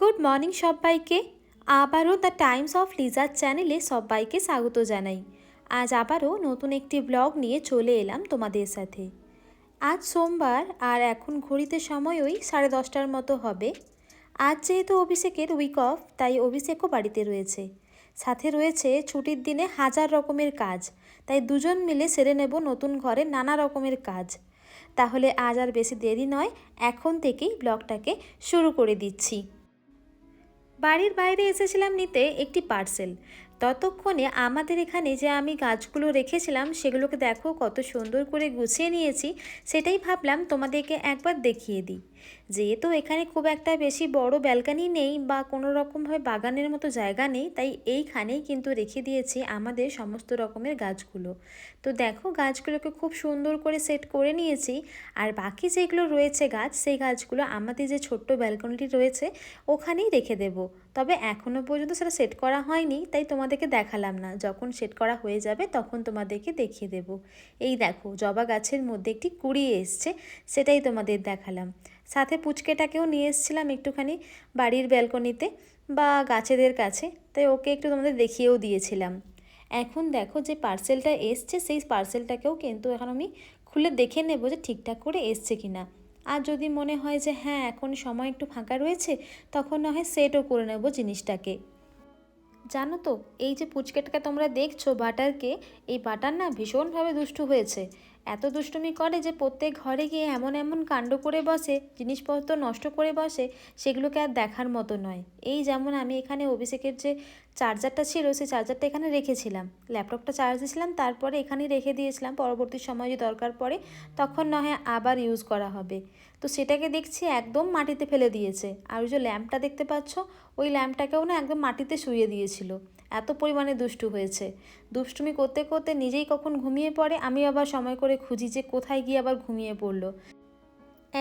Good morning সবাইকে। আবারও the Times of লিজার চ্যানেলে সবাইকে স্বাগত জানাই। আজ আবারও নতুন একটি ব্লগ নিয়ে চলে এলাম তোমাদের সাথে। আজ সোমবার আর এখন ঘড়িতে সময় ওই সাড়ে দশটার মতো হবে। আজ যেহেতু অভিষেকের উইক অফ তাই অভিষেকও বাড়িতে রয়েছে। সাথে রয়েছে ছুটির দিনে হাজার রকমের কাজ, তাই দুজন মিলে সেরে নেব নতুন ঘরে নানা রকমের কাজ। তাহলে আজ আর বেশি দেরি নয়, এখন থেকেই ব্লগটাকে শুরু করে দিচ্ছি। বাড়ির বাইরে এসেছিলাম নিতে একটি পার্সেল। ততক্ষণে আমাদের এখানে যে আমি গাছগুলো রেখেছিলাম, সেগুলোকে দেখো কত সুন্দর করে গুছিয়ে নিয়েছি। সেটাই ভাবলাম তোমাদেরকে একবার দেখিয়ে দিই। যেহেতু এখানে খুব একটা বেশি বড় ব্যালকানি নেই বা কোনো রকমভাবে বাগানের মতো জায়গা নেই, তাই এইখানেই কিন্তু রেখে দিয়েছি আমাদের সমস্ত রকমের গাছগুলো। তো দেখো গাছগুলোকে খুব সুন্দর করে সেট করে নিয়েছি, আর বাকি যেগুলো রয়েছে গাছ, সেই গাছগুলো আমাদের যে ছোট্ট ব্যালকনিটি রয়েছে, ওখানেই রেখে দেব। তবে এখনও পর্যন্ত সেটা সেট করা হয়নি, তাই তোমাদেরকে দেখালাম না। যখন সেট করা হয়ে যাবে, তখন তোমাদেরকে দেখিয়ে দেব। এই দেখো জবা গাছের মধ্যে একটি কুড়ি এসছে, সেটাই তোমাদের দেখালাম। সাথে পুচকেটাকেও নিয়ে এসেছিলাম একটুখানি বাড়ির ব্যালকনিতে বা গাছেদের কাছে। তাই ওকে একটু তোমাদের দেখিয়েও দিয়েছিলাম। এখন দেখো যে পার্সেলটা এসছে, সেই পার্সেলটাকেও কিন্তু এখন আমি খুলে দেখে নেব যে ঠিকঠাক করে এসছে কি না আর যদি মনে হয় যে হ্যাঁ এখন সময় একটু ফাঁকা রয়েছে, তখন না হয় সেটও করে নেব জিনিসটাকে। জানো তো, এই যে পুচকেটাকে তোমরা দেখছ বাটারকে, এই বাটার না ভীষণভাবে দুষ্টু হয়েছে। এত দুষ্টুমি করে যে প্রত্যেক ঘরে গিয়ে এমন এমন কাণ্ড করে বসে, জিনিসপত্র নষ্ট করে বসে, সেগুলোকে আর দেখার মতো নয়। এই যেমন আমি এখানে অভিষেকের যে চার্জারটা ছিল, সেই চার্জারটা এখানে রেখেছিলাম। ল্যাপটপটা চার্জ দিয়েছিলাম, তারপরে এখানেই রেখে দিয়েছিলাম। পরবর্তী সময় যদি দরকার পড়ে, তখন না হয় আবার ইউজ করা হবে। তো সেটাকে দেখছি একদম মাটিতে ফেলে দিয়েছে। আর ওই যে ল্যাম্পটা দেখতে পাচ্ছ, ওই ল্যাম্পটাকেও না একদম মাটিতে শুয়ে দিয়েছিল। এত পরিমাণে দুষ্টু হয়েছে। দুষ্টুমি করতে করতে নিজেই কখন ঘুমিয়ে পড়ে, আমি আবার সময় করে খুঁজি যে কোথায় গিয়ে আবার ঘুমিয়ে পড়ল।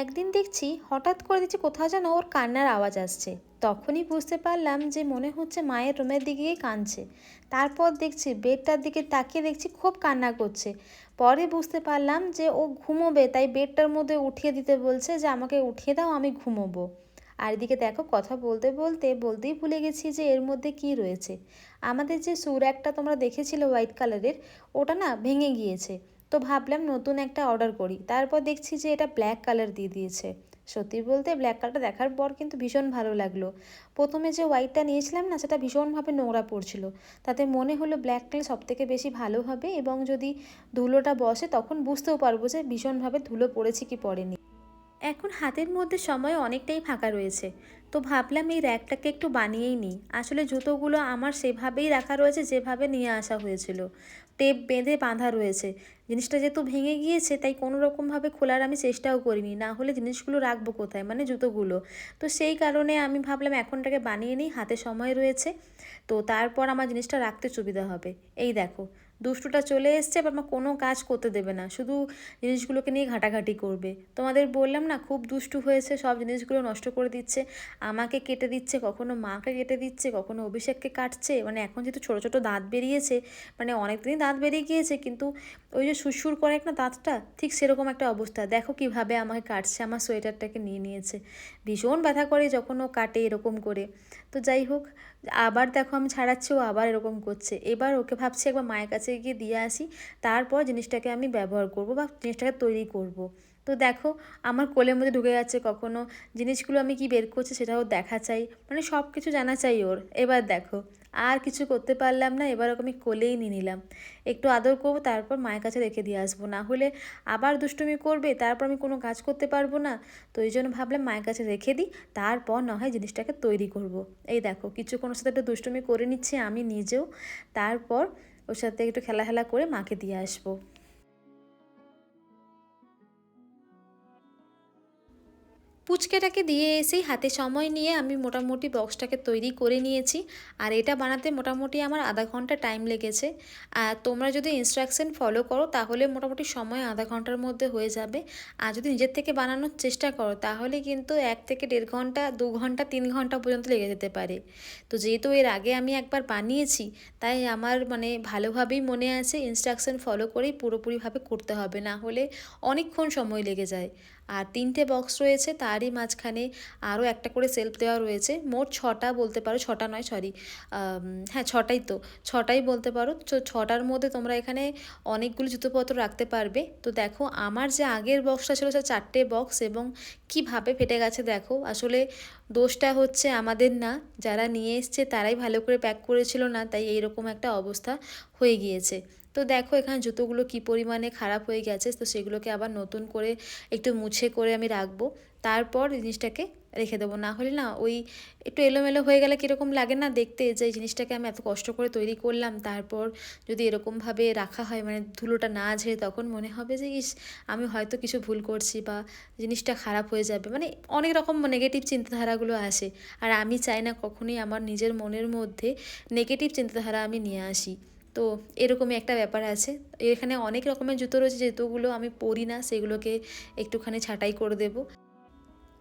একদিন দেখছি, হঠাৎ করে দেখছি কোথাও যেন ওর কান্নার আওয়াজ আসছে। তখনই বুঝতে পারলাম যে মনে হচ্ছে মায়ের রুমের দিকেই কাঁদছে। তারপর দেখছি বেডটার দিকে তাকিয়ে দেখছি খুব কান্না করছে। পরে বুঝতে পারলাম যে ও ঘুমোবে, তাই বেডটার মধ্যে উঠিয়ে দিতে বলছে যে, আমাকে উঠিয়ে দাও, আমি ঘুমোবো। আর এদিকে দেখো কথা বলতে বলতে বলতেই ভুলে গেছি যে এর মধ্যে কি রয়েছে। আমাদের যে সুর একটা তোমরা দেখেছিলে হোয়াইট কালারের, ওটা না ভেঙে গিয়েছে। তো ভাবলাম নতুন একটা অর্ডার করি। তারপর দেখছি যে এটা ব্ল্যাক কালার দিয়ে দিয়েছে। সত্যি বলতে ব্ল্যাক কালারটা দেখার পর কিন্তু ভীষণ ভালো লাগল। প্রথমে যে হোয়াইটটা নিয়েছিলাম না, সেটা ভীষণভাবে নোংরা পড়ছিল। তাতে মনে হলো ব্ল্যাক কালার সব থেকে বেশি ভালো হবে এবং যদি ধুলোটা বসে তখন বুঝতেও পারব যে ভীষণভাবে ধুলো পড়েছে কি পড়েনি। এখন হাতের মধ্যে সময় অনেকটাই ফাঁকা রয়েছে। তো ভাবলাম এই র্যাকটাকে একটু বানিয়েই নিই। আসলে জুতোগুলো আমার সেভাবেই রাখা রয়েছে, যেভাবে নিয়ে আসা হয়েছিল। টেপ বেঁধে বাঁধা রয়েছে। জিনিসটা যেহেতু ভেঙে গিয়েছে, তাই কোনো রকমভাবে খোলার আমি চেষ্টাও করিনি। না হলে জিনিসগুলো রাখব কোথায়? মানে জুতোগুলো। তো সেই কারণে আমি ভাবলাম এখনটাকে বানিয়ে নিই, হাতে সময় রয়েছে। তো তারপর আমার জিনিসটা রাখতে সুবিধা হবে। এই দেখো দুষ্টুটা চলে এসছে আমার কোনো কাজ করতে দেবে না। শুধু জিনিসগুলোকে নিয়ে ঘাটাঘাটি করবে। তোমাদের বললাম না, খুব দুষ্টু হয়েছে, সব জিনিসগুলো নষ্ট করে দিচ্ছে। আমাকে কেটে দিচ্ছে, কখনো মাকে কেটে দিচ্ছে, কখনো অভিষেককে কাটছে। মানে এখন যেহেতু ছোটো ছোটো দাঁত বেরিয়েছে মানে অনেক দিনই দাঁত বেরিয়ে গিয়েছে, কিন্তু ওই যে সুরসুর করে একটা দাঁতটা, ঠিক সেরকম একটা অবস্থা। দেখো কীভাবে আমাকে কাটছে, আমার সোয়েটারটাকে নিয়ে নিয়েছে। ভীষণ ব্যথা করে যখন ও কাটে এরকম করে। তো যাই হোক আবার দেখো আমি ছাড়াচ্ছি, ও আবার এরকম করছে। এবার ওকে ভাবছি একবার মায়ের কাছে গিয়ে দিয়ে আসি, তারপর জিনিসটাকে আমি ব্যবহার করব বা জিনিসটাকে তৈরি করব। তো দেখো, আমার কোলের মধ্যে ঢুকে যাচ্ছে কখনো। জিনিসগুলো আমি কি বের করছি সেটাও দেখা চাই মানে সব কিছু জানা চাই ওর। এবার দেখো আর কিছু করতে পারলাম না, এবার ওকে আমি কোলেই নিয়ে নিলাম। একটু আদর করব, তারপর মায়ের কাছে রেখে দিয়ে আসব। না হলে আবার দুষ্টুমি করবে, তারপর আমি কোনো কাজ করতে পারব না। তো এই জন্য ভাবলাম মায়ের কাছে রেখে দিই, তারপর না হয় জিনিসটাকে তৈরি করব। এই দেখো কিছুক্ষণ সাথে একটু দুষ্টুমি করে নিচ্ছে আমি নিজেও। তারপর ওর সাথে একটু খেলা খেলা করে মাকে দিয়ে আসব। পুচকেটাকে দিয়ে এসেই হাতে সময় নিয়ে আমি মোটামুটি বক্সটাকে তৈরি করে নিয়েছি। আর এটা বানাতে মোটামুটি আমার আধা ঘণ্টা টাইম লেগেছে। আর তোমরা যদি ইনস্ট্রাকশন ফলো করো, তাহলে মোটামুটি সময় আধা ঘণ্টার মধ্যে হয়ে যাবে। আর যদি নিজের থেকে বানানোর চেষ্টা করো, তাহলে কিন্তু এক থেকে দেড় ঘণ্টা, দু ঘণ্টা, তিন ঘণ্টা পর্যন্ত লেগে যেতে পারে। তো যেহেতু এর আগে আমি একবার বানিয়েছি, তাই আমার মানে ভালোভাবেই মনে আছে ইনস্ট্রাকশন ফলো করেই পুরোপুরিভাবে করতে হবে। না হলে অনেকক্ষণ সময় লেগে যায়। আর তিনটে বক্স রয়েছে, তারই মাঝখানে আরও একটা করে সেলফ দেওয়া রয়েছে। মোট ছটা বলতে পারো, ছটা নয় সরি হ্যাঁ ছটাই তো, ছটাই বলতে পারো। তো ছটার মধ্যে তোমরা এখানে অনেকগুলো জুতোপত্র রাখতে পারবে। তো দেখো, আমার যে আগের বক্সটা ছিল, সে চারটে বক্স এবং কীভাবে ফেটে গেছে দেখো। আসলে দোষটা হচ্ছে আমাদের না, যারা নিয়ে এসছে তারাই ভালো করে প্যাক করেছিল না, তাই এইরকম একটা অবস্থা হয়ে গিয়েছে। তো দেখো এখানে জুতোগুলো কি পরিমাণে খারাপ হয়ে গেছে, তো সেগুলোকে আবার নতুন করে একটু মুছে করে আমি রাখব। তারপর জিনিসটাকে রেখে দেবো। না হলে না ওই একটু এলোমেলো হয়ে গেলে কীরকম লাগে না দেখতে, যে এই জিনিসটাকে আমি এত কষ্ট করে তৈরি করলাম, তারপর যদি এরকমভাবে রাখা হয় মানে ধুলোটা না ঝেড়ে তখন মনে হবে যে, ইস, আমি হয়তো কিছু ভুল করছি বা জিনিসটা খারাপ হয়ে যাবে। মানে অনেক রকম নেগেটিভ চিন্তাধারাগুলো আসে। আর আমি চাই না কখনোই আমার নিজের মনের মধ্যে নেগেটিভ চিন্তাধারা আমি নিয়ে আসি। তো এরকমই একটা ব্যাপার আছে। এখানে অনেক রকমের জুতো রয়েছে যে জুতোগুলো আমি পরি না, সেগুলোকে একটুখানি ছাঁটাই করে দেবো।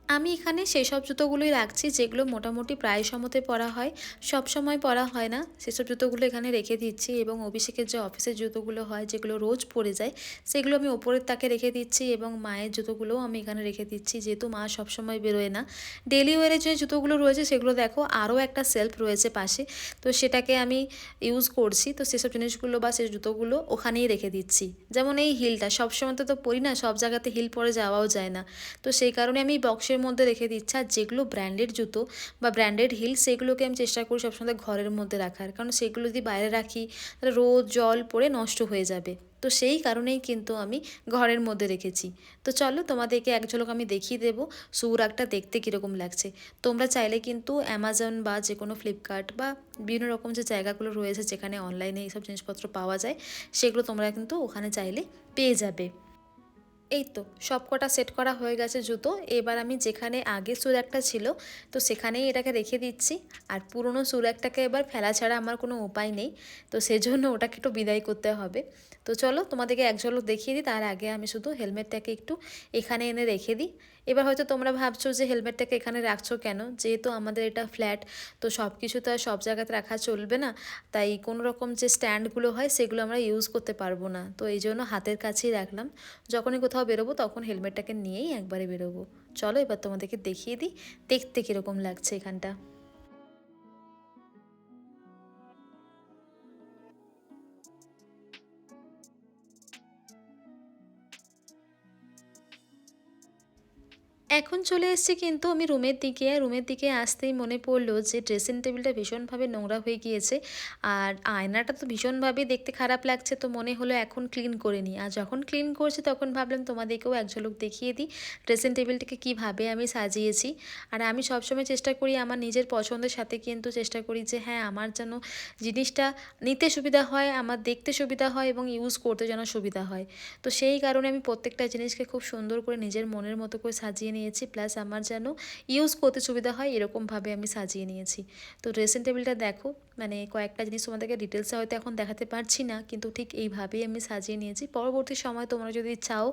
আমি এখানে সেই সব জুতোগুলোই রাখছি যেগুলো মোটামুটি প্রায় সময়তে পরা হয়। সব সময় পরা হয় না। সেসব জুতোগুলো এখানে রেখে দিচ্ছি এবং অভিষেকের যে অফিসের জুতোগুলো হয়, যেগুলো রোজ পরে যায়, সেগুলো আমি ওপরের তাকে রেখে দিচ্ছি এবং মায়ের জুতোগুলোও আমি এখানে রেখে দিচ্ছি। যেহেতু মা সবসময় বেরোয় না। ডেলি ওয়ারের যে জুতোগুলো রয়েছে, সেগুলো দেখো, আরও একটা সেলফ রয়েছে পাশে। তো সেটাকে আমি ইউজ করছি। তো সেসব জিনিসগুলো বা সেই জুতোগুলো ওখানেই রেখে দিচ্ছি। যেমন এই হিলটা সবসময় তো পরি না, সব জায়গাতে হিল পরে যাওয়াও যায় না। তো সেই কারণে আমি বক্সের বক্সের মধ্যে রেখে দিচ্ছি। আর যেগুলো ব্র্যান্ডেড জুতো বা ব্র্যান্ডেড হিল সেগুলোকে আমি চেষ্টা করি সবসময় ঘরের মধ্যে রাখার। কারণ সেগুলো যদি বাইরে রাখি, তাহলে রোদ, জল পড়ে নষ্ট হয়ে যাবে। তো সেই কারণেই কিন্তু আমি ঘরের মধ্যে রেখেছি। তো চলো তোমাদেরকে এক ঝলক আমি দেখিয়ে দেবো সুরাগটা দেখতে কীরকম লাগছে। তোমরা চাইলে কিন্তু অ্যামাজন বা যে কোনো ফ্লিপকার্ট বা বিভিন্ন রকম যে জায়গাগুলো রয়েছে যেখানে অনলাইনে এইসব জিনিসপত্র পাওয়া যায়, সেগুলো তোমরা কিন্তু ওখানে চাইলে পেয়ে যাবে। এই তো সব কটা সেট করা হয়ে গেছে জুতো। এবার আমি যেখানে আগে সুর একটা ছিল, তো সেখানেই এটাকে রেখে দিচ্ছি। আর পুরনো সুর একটাকে এবার ফেলা ছাড়া আমার কোনো উপায় নেই, তো সেজন্য ওটাকে একটু বিদায় করতে হবে। তো চলো তোমাদেরকে এক ঝলক দেখিয়ে দিই, তার আগে আমি শুধু হেলমেটটাকে একটু এখানে এনে রেখে দিই। এবার হয়তো তোমরা ভাবছ যে হেলমেটটাকে এখানে রাখছো কেন? যেহেতু আমাদের এটা ফ্ল্যাট, তো সব কিছু তো আর সব জায়গাতে রাখা চলবে না। তাই কোনো রকম যে স্ট্যান্ডগুলো হয়, সেগুলো আমরা ইউজ করতে পারব না। তো এই জন্য হাতের কাছেই রাখলাম। যখনই কোথাও বেরোবো, তখন হেলমেটটাকে নিয়েই একবারে বেরোবো। চলো এবার তোমাদেরকে দেখিয়ে দিই, দেখতে কীরকম লাগছে এখানটা। এখন চলে এসেছি কিন্তু আমি রুমের দিকে। রুমের দিকে আসতেই মনে পড়ল যে ড্রেসিং টেবিলটা ভীষণভাবে নোংরা হয়ে গিয়েছে। আর আয়নাটা তো ভীষণভাবে দেখতে খারাপ লাগছে, তো মনে হলো এখন ক্লিন করে নিই। আর যখন ক্লিন করছি তখন ভাবলাম তোমাদেরকেও এক ঝলক দেখিয়ে দিই ড্রেসিং টেবিলটাকে কীভাবে আমি সাজিয়েছি। আর আমি সবসময় চেষ্টা করি আমার নিজের পছন্দের সাথে কিন্তু চেষ্টা করি যে হ্যাঁ আমার যেন জিনিসটা নিতে সুবিধা হয়, আমার দেখতে সুবিধা হয় এবং ইউজ করতে যেন সুবিধা হয়। তো সেই কারণে আমি প্রত্যেকটা জিনিসকে খুব সুন্দর করে নিজের মনের মতো করে সাজিয়ে নিয়েছি প্লাস আমার যেন ইউজ করতে সুবিধা হয়, এরকমভাবে আমি সাজিয়ে নিয়েছি। তো ড্রেসিং টেবিলটা দেখো মানে কয়েকটা জিনিস তোমাদেরকে ডিটেলসে হয়তো এখন দেখাতে পারছি না, কিন্তু ঠিক এইভাবেই আমি সাজিয়ে নিয়েছি। পরবর্তী সময় তোমরা যদি চাও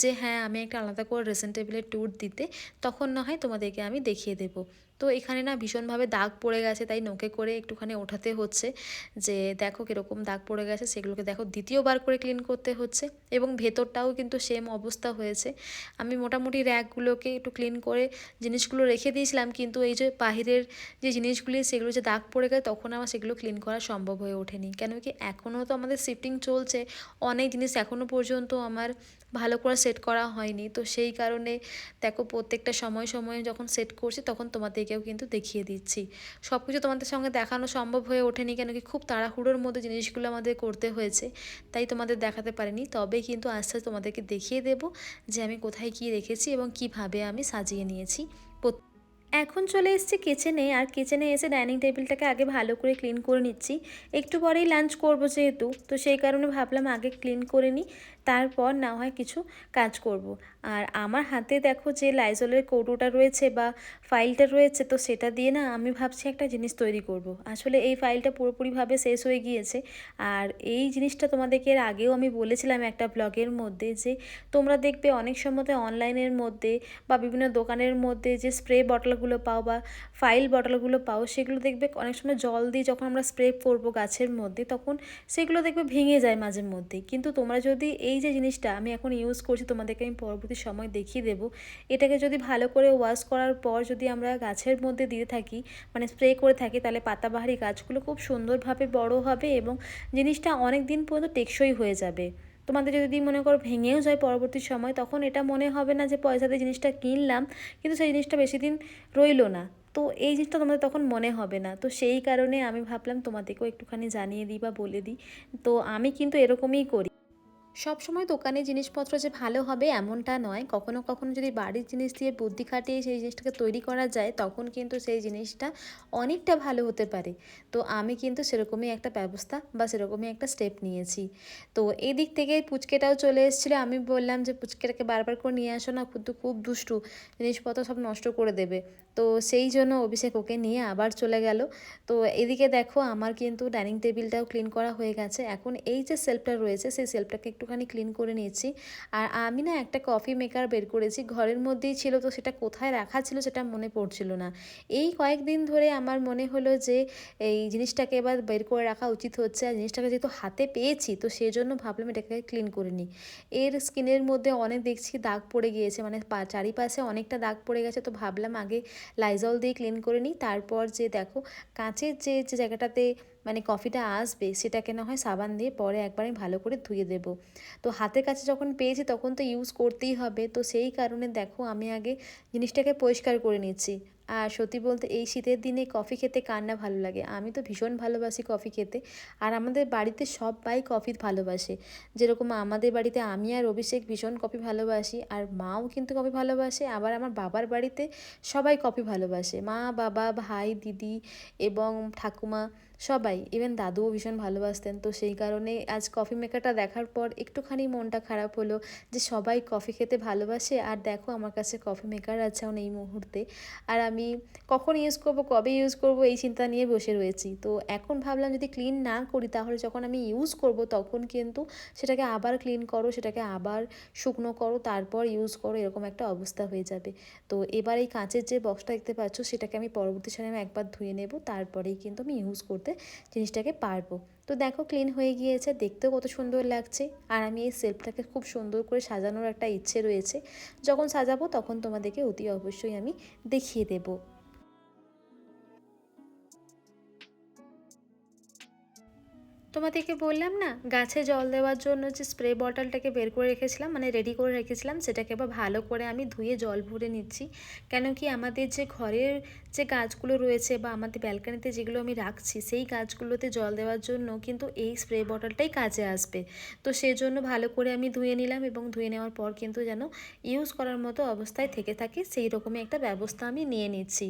যে হ্যাঁ আমি একটা আলাদা করে ড্রেসিং টেবিলের ট্যুর দিতে, তখন না হয় তোমাদেরকে আমি দেখিয়ে দেবো। তো এখানে না ভীষণভাবে দাগ পড়ে গেছে, তাই নোকে করে একটুখানি ওঠাতে হচ্ছে যে দেখো কীরকম দাগ পড়ে গেছে, সেগুলোকে দেখো দ্বিতীয়বার করে ক্লিন করতে হচ্ছে এবং ভেতরটাও কিন্তু সেম অবস্থা হয়েছে। আমি মোটামুটি র্যাকগুলোকে একটু ক্লিন করে জিনিসগুলো রেখে দিয়েছিলাম, কিন্তু এই যে বাহিরের যে জিনিসগুলি, সেগুলো যে দাগ পড়ে গেছে, তখন আমার সেগুলো ক্লিন করা সম্ভব হয়ে ওঠেনি। কেন কি এখনও তো আমাদের শিফটিং চলছে। অনেক জিনিস এখনও পর্যন্ত আমার ভালো করে সেট করা হয়নি। তো সেই কারণে দেখো প্রত্যেকটা সময় সময়ে যখন সেট করছি তখন তোমাদেরকেও কিন্তু দেখিয়ে দিচ্ছি। সব কিছু তোমাদের সঙ্গে দেখানো সম্ভব হয়ে ওঠেনি কেন কি খুব তাড়াহুড়োর মধ্যে জিনিসগুলো আমাদের করতে হয়েছে। তাই তোমাদের দেখাতে পারিনি। তবে কিন্তু আস্তে আস্তে তোমাদেরকে দেখিয়ে দেব যে আমি কোথায় কী রেখেছি এবং কীভাবে আমি সাজিয়ে নিয়েছি। এখন চলে এসেছি কিচেনে আর কিচেনে এসে ডাইনিং টেবিলটাকে আগে ভালো করে ক্লিন করে নিচ্ছি একটু পরেই লাঞ্চ করব যেহেতু, তো সেই কারণে ভাবলাম আগে ক্লিন করে নিই, তারপর না হয় কিছু কাজ করব। আর আমার হাতে দেখো যে লাইজলের কৌটোটা রয়েছে বা ফাইলটা রয়েছে, তো সেটা দিয়ে না আমি ভাবছি একটা জিনিস তৈরি করব। আসলে এই ফাইলটা পুরোপুরিভাবে শেষ হয়ে গিয়েছে আর এই জিনিসটা তোমাদেরকে এর আগেও আমি বলেছিলাম একটা ব্লগের মধ্যে যে, তোমরা দেখবে অনেক সময় অনলাইনের মধ্যে বা বিভিন্ন দোকানের মধ্যে যে স্প্রে বটলগুলো পাও বা ফাইল বটলগুলো পাও, সেগুলো দেখবে অনেক সময় জল দিয়ে যখন আমরা স্প্রে করব গাছের মধ্যে, তখন সেগুলো দেখবে ভেঙে যায় মাঝে মধ্যে কিন্তু তোমরা যদি এই যে জিনিসটা আমি এখন ইউজ করছি, তোমাদেরকে আমি পরবর্তী সময় দেখিয়ে দেব। এটাকে যদি ভালো করে ওয়াশ করার পর যদি আমরা গাছের মধ্যে দিয়ে থাকি মানে স্প্রে করে থাকি, তাহলে পাতাবাহারি গাছগুলো খুব সুন্দরভাবে বড় হবে এবং জিনিসটা অনেক দিন পর্যন্ত টেকসই হয়ে যাবে। তোমাদের যদি মনে করো ভেঙেও যায় পরবর্তী সময়, তখন এটা মনে হবে না যে পয়সা দিয়ে জিনিসটা কিনলাম, কিন্তু সেই জিনিসটা বেশি দিন রইল না। তো এই জিনিসটা তোমাদের তখন মনে হবে না। তো সেই কারণে আমি ভাবলাম তোমাদেরকেও একটুখানি জানিয়ে দিই বা বলে দিই। তো আমি কিন্তু এরকমই করি। সব সময় দোকানের জিনিসপত্র যে ভালো হবে এমনটা নয়। কখনো কখনো যদি বাড়ির জিনিস দিয়ে বুদ্ধি খাটিয়ে সেই জিনিসটাকে তৈরি করা যায়, তখন কিন্তু সেই জিনিসটা অনেকটা ভালো হতে পারে। তো আমি কিন্তু সেরকমই একটা ব্যবস্থা বা সেরকমই একটা স্টেপ নিয়েছি। তো এই দিক থেকে পুচকেটাও চলে এসেছিল। আমি বললাম যে, পুচকেটাকে বারবার করে নিয়ে আসো না খুব দুষ্টু। জিনিসপত্র সব নষ্ট করে দেবে। তো সেই জন্য অভিষেক ওকে নিয়ে আবার চলে গেল। তো এদিকে দেখো আমার কিন্তু ডাইনিং টেবিলটাও ক্লিন করা হয়ে গেছে। এখন এই যে সেলফটা রয়েছে, সেই সেলফটাকে একটুখানি ক্লিন করে নিয়েছি। আর আমি না একটা কফি মেকার বের করেছি। ঘরের মধ্যেই ছিল তো সেটা কোথায় রাখা ছিল সেটা মনে পড়ছিল না। এই কয়েকদিন ধরে আমার মনে হলো যে এই জিনিসটাকে এবার বের করে রাখা উচিত হচ্ছে। আর জিনিসটাকে যেহেতু হাতে পেয়েছি তো সেই জন্য ভাবলাম এটাকে ক্লিন করে নিই। এর স্কিনের মধ্যে অনেক দেখছি দাগ পড়ে গিয়েছে। মানে চারিপাশে অনেকটা দাগ পড়ে গেছে। তো ভাবলাম আগে লাইজল দিয়ে ক্লিন করে নিই। তারপর যে দেখো, কাঁচের যে যে জায়গাটাতে মানে কফিটা আসবে, সেটাকে না হয় সাবান দিয়ে পরে একবারে ভালো করে ধুয়ে দেব। তো হাতের কাছে যখন পেয়েছি, তখন তো ইউজ করতেই হবে। তো সেই কারণে দেখো, আমি আগে জিনিসটাকে পরিষ্কার করে নিচ্ছি। আর সত্যি বলতে এই শীতের দিনে কফি খেতে কার না ভালো লাগে? আমি তো ভীষণ ভালোবাসি কফি খেতে। আর আমাদের বাড়িতে সবাই কফি ভালোবাসে। যেরকম আমাদের বাড়িতে আমি আর অভিষেক ভীষণ কফি ভালোবাসি, আর মাও কিন্তু কফি ভালোবাসে, আবার আমার বাবার বাড়িতে সবাই কফি ভালোবাসে। মা, বাবা, ভাই, দিদি এবং ঠাকুমা সবাই ইভেন দাদুও ভীষণ ভালোবাসতেন। তো সেই কারণে আজ কফি মেকারটা দেখার পর একটুখানি মনটা খারাপ হলো যে সবাই কফি খেতে ভালোবাসে আর দেখো আমার কাছে কফি মেকার আছে এখন এই মুহূর্তে। আর আমি কখন ইউজ করব, কবে ইউজ করব এই চিন্তা নিয়ে বসে রয়েছি। তো এখন ভাবলাম যদি ক্লিন না করি তাহলে যখন আমি ইউজ করব তখন কিন্তু সেটাকে আবার ক্লিন করো, সেটাকে আবার শুকনো করো, তারপর ইউজ করো, এরকম একটা অবস্থা হয়ে যাবে। তো এবার এই কাঁচের যে বক্সটা দেখতে পাচ্ছ সেটাকে আমি পরবর্তী সময় একবার ধুয়ে নেব, তারপরেই কিন্তু আমি ইউজ করতে জিনিসটাকে পারব। তো দেখো ক্লিন হয়ে গিয়েছে, দেখতেও কত সুন্দর লাগছে। আর আমি এই সেলফটাকে খুব সুন্দর করে সাজানোর একটা ইচ্ছে রয়েছে। যখন সাজাবো তখন তোমাদেরকে অতি অবশ্যই আমি দেখিয়ে দেবো। তোমাদেরকে বললাম না, গাছে জল দেওয়ার জন্য যে স্প্রে বটলটাকে বের করে রেখেছিলাম মানে রেডি করে রেখেছিলাম, সেটাকে এবার ভালো করে আমি ধুয়ে জল ভরে নিচ্ছি। কেন কি আমাদের যে ঘরের যে গাছগুলো রয়েছে বা আমাদের ব্যালকানিতে যেগুলো আমি রাখছি, সেই গাছগুলোতে জল দেওয়ার জন্য কিন্তু এই স্প্রে বটলটাই কাজে আসবে। তো সেই জন্য ভালো করে আমি ধুয়ে নিলাম এবং ধুয়ে নেওয়ার পর কিন্তু যেন ইউজ করার মতো অবস্থায় থেকে থাকে, সেই রকমই একটা ব্যবস্থা আমি নিয়ে নিচ্ছি।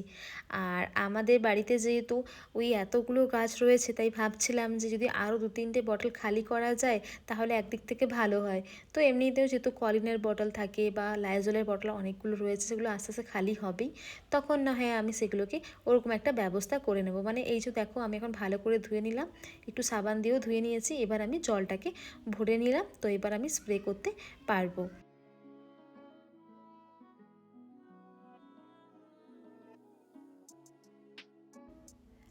আর আমাদের বাড়িতে যেহেতু ওই এতগুলো গাছ রয়েছে, তাই ভাবছিলাম যে যদি আরও দু তিনটে বটল খালি করা যায়, তাহলে একদিক থেকে ভালো হয়। তো এমনিতেও যেহেতু কলিনের বটল থাকে বা লাইজলের বটল অনেকগুলো রয়েছে, সেগুলো আস্তে আস্তে খালি হবেই, তখন না হয় আমি সেগুলোকে ওরকম একটা ব্যবস্থা করে নেব। মানে এই যে দেখো, আমি এখন ভালো করে ধুয়ে নিলাম, একটু সাবান দিয়েও ধুয়ে নিয়েছি, এবার আমি জলটাকে ভরে নিলাম, তো এবার আমি স্প্রে করতে পারব।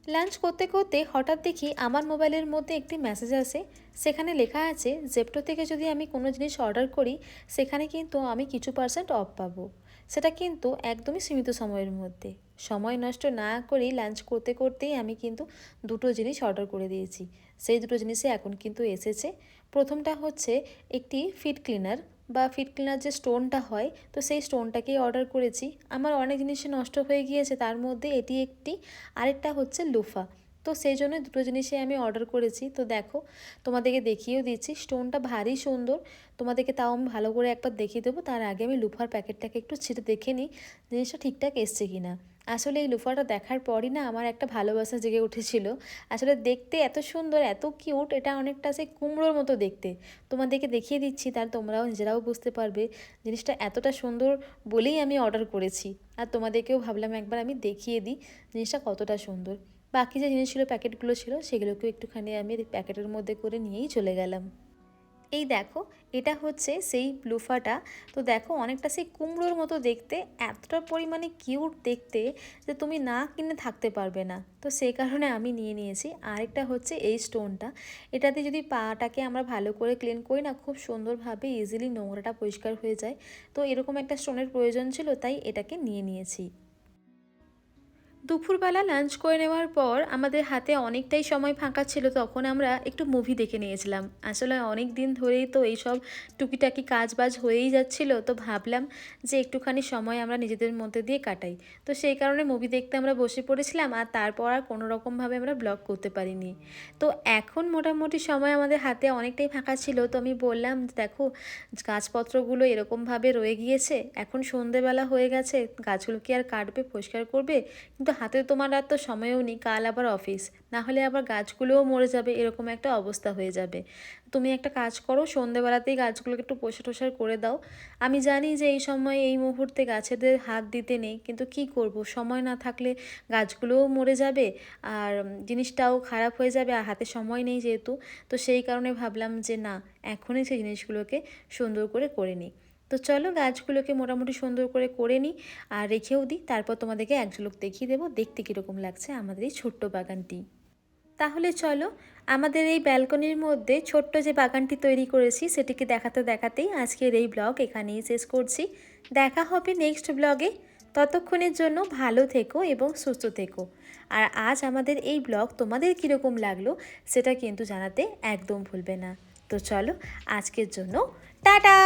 লাঞ্চ করতে করতে হঠাৎ দেখি আমার মোবাইলের মধ্যে একটি মেসেজ আসে। সেখানে লেখা আছে জেপ্টো থেকে যদি আমি কোনো জিনিস অর্ডার করি, সেখানে কিন্তু আমি কিছু পার্সেন্ট অফ পাবো। সেটা কিন্তু একদমই সীমিত সময়ের মধ্যে। সময় নষ্ট না করেই লাঞ্চ করতে করতেই আমি কিন্তু দুটো জিনিস অর্ডার করে দিয়েছি। সেই দুটো জিনিসই এখন কিন্তু এসেছে। প্রথমটা হচ্ছে একটি ফিট ক্লিনার বা ফিট ক্লিনার যে স্টোনটা হয়, তো সেই স্টোনটাকেই অর্ডার করেছি। আমার অনেক জিনিসই নষ্ট হয়ে গিয়েছে, তার মধ্যে এটি একটি। আরেকটা হচ্ছে লুফা। তো সেই জন্য দুটো জিনিসই আমি অর্ডার করেছি। তো দেখো, তোমাদেরকে দেখিয়েও দিচ্ছি। স্টোনটা ভারী সুন্দর। তোমাদেরকে তাও আমি ভালো করে একবার দেখিয়ে দেবো। তার আগে আমি লুফার প্যাকেটটাকে একটু ছিঁড়ে দেখে নিই, জিনিসটা ঠিকঠাক এসছে কি না আসলে এই লুফাটা দেখার পরই না আমার একটা ভালোবাসা জেগে উঠেছিল। আসলে দেখতে এত সুন্দর, এত কিউট এটা অনেকটা সেই কুমড়োর মতো দেখতে। তোমাদেরকে দেখিয়ে দিচ্ছি তার তোমরাও নিজেরাও বুঝতে পারবে জিনিসটা এতটা সুন্দর বলেই আমি অর্ডার করেছি। আর তোমাদেরকেও ভাবলাম একবার আমি দেখিয়ে দিই, জিনিসটা কতটা সুন্দর। বাকি যে জিনিসগুলো প্যাকেটগুলো ছিল সেগুলোকেও একটুখানি আমি প্যাকেটের মধ্যে করে নিয়েই চলে গেলাম। এই দেখো, এটা হচ্ছে সেই ব্লুফাটা তো দেখো, অনেকটা সেই কুমড়োর মতো দেখতে, এতটা পরিমাণে কিউট দেখতে যে তুমি না কিনে থাকতে পারবে না। তো সেই কারণে আমি নিয়ে নিয়েছি। আরেকটা হচ্ছে এই স্টোনটা। এটাতে যদি পাটাকে আমরা ভালো করে ক্লিন করি না, খুব সুন্দরভাবে ইজিলি নোংরাটা পরিষ্কার হয়ে যায়। তো এরকম একটা স্টোনের প্রয়োজন ছিল, তাই এটাকে নিয়ে নিয়েছি। দুপুরবেলা লাঞ্চ করে নেওয়ার পর আমাদের হাতে অনেকটাই সময় ফাঁকা ছিল, তখন আমরা একটু মুভি দেখে নিয়েছিলাম। আসলে অনেক দিন ধরেই তো এইসব টুকিটাকি কাজ বাজ হয়েই যাচ্ছিল, তো ভাবলাম যে একটুখানি সময় আমরা নিজেদের মধ্যে দিয়ে কাটাই। তো সেই কারণে মুভি দেখতে আমরা বসে পড়েছিলাম, আর তারপর আর কোনো রকমভাবে আমরা ব্লগ করতে পারিনি। তো এখন মোটামুটি সময় আমাদের হাতে অনেকটাই ফাঁকা ছিল, তো আমি বললাম, দেখো, গাছপত্রগুলো এরকমভাবে রয়ে গিয়েছে, এখন সন্ধেবেলা হয়ে গেছে গাছগুলো কি আর কাটবে, পরিষ্কার করবে, কিন্তু হাতে তোমার আর তো সময়ও নেই, কাল আবার অফিস না হলে আবার গাছগুলোও মরে যাবে, এরকম একটা অবস্থা হয়ে যাবে। তুমি একটা কাজ করো, সন্ধেবেলাতেই গাছগুলোকে একটু পোষা টোষার করে দাও। আমি জানি যে এই সময় এই মুহূর্তে গাছেদের হাত দিতে নেই, কিন্তু কি করব? সময় না থাকলে গাছগুলোও মরে যাবে, আর জিনিসটাও খারাপ হয়ে যাবে, আর হাতে সময় নেই যেহেতু। তো সেই কারণে ভাবলাম যে না, এখনই সেই জিনিসগুলোকে সুন্দর করে করে নিই। তো চলো গাছগুলোকে মোটামুটি সুন্দর করে করে নিই আর রেখেও দিই। তারপর তোমাদেরকে এক ঝলক দেখিয়ে দেবো, দেখতে কীরকম লাগছে আমাদের এই ছোট্ট বাগানটি। তাহলে চলো আমাদের এই ব্যালকনির মধ্যে ছোট্ট যে বাগানটি তৈরি করেছি সেটিকে দেখাতে দেখাতেই আজকের এই ব্লগ এখানেই শেষ করছি। দেখা হবে নেক্সট ব্লগে। ততক্ষণের জন্য ভালো থেকো এবং সুস্থ থেকো। আর আজ আমাদের এই ব্লগ তোমাদের কীরকম লাগল সেটা কিন্তু জানাতে একদম ভুলবে না। তো চলো আজকের জন্য টাটা!